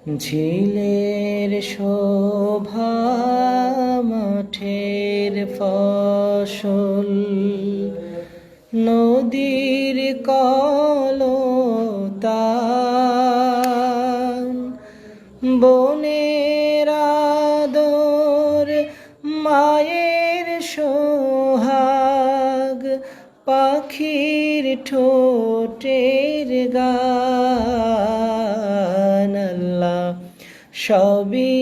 ঝিলের শোভা মাঠের ফসল নদীর কলতান বনের আদর মায়ের সোহাগ পাখির ঠোঁটের গান সবই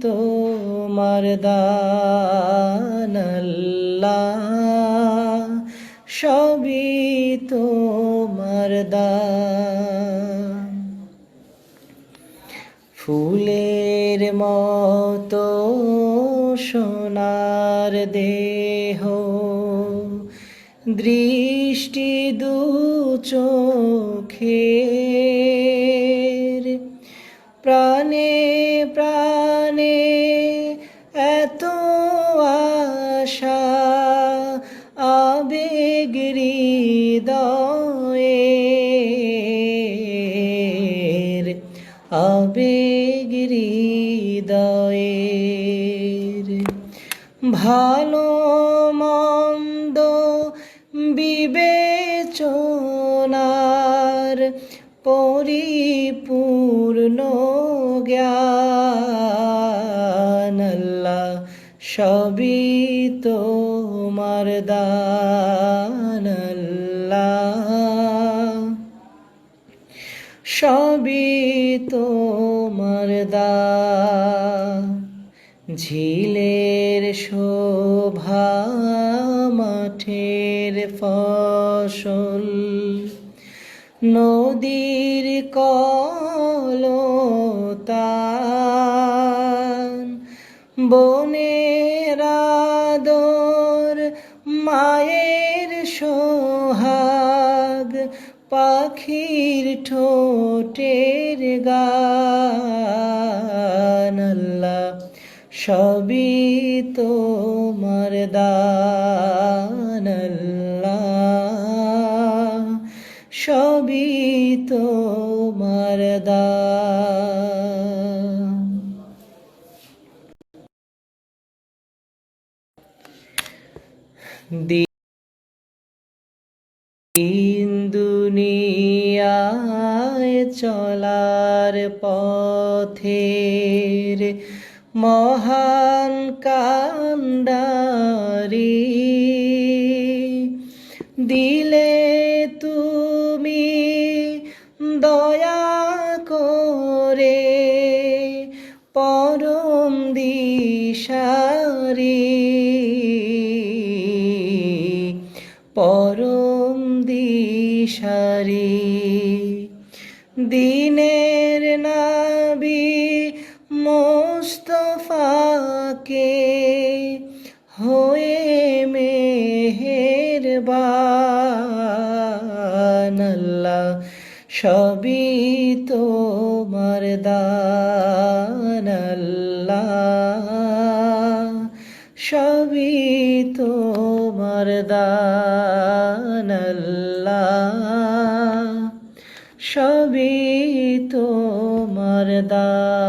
তোমার দান আল্লাহ। সবই ফুলের মতো সোনার দেহ দৃষ্টি দু চোখের প্রাণে প্রাণে এত আশা আবেগ হৃদয়ের আবেগ হৃদয়ের ভালো মন্দ বিবেচনার পরিপূর্ণ জ্ঞান আল্লাহ সবই তোমার দান আল্লাহ সবই তোমার দান ঝিলের শোভা মাঠের ফসল, নদীর কলতান বনের মায়ের সোহাগ পাখির ঠোঁটের গান। আল্লাহ সবই তোমার দান। আল্লাহ সবই দিন দুনিয়ায় চলার পথের মহান কান্ডারি। দিলে তুমি দয়া করে পরম দিশারি। পরম দিশারি। দিনের নাবি মোস্তফাকে হয়ে মেহেরবান আল্লাহ সবই তোমার দান সবই তোমার দান আল্লাহ সবই তোমার দান।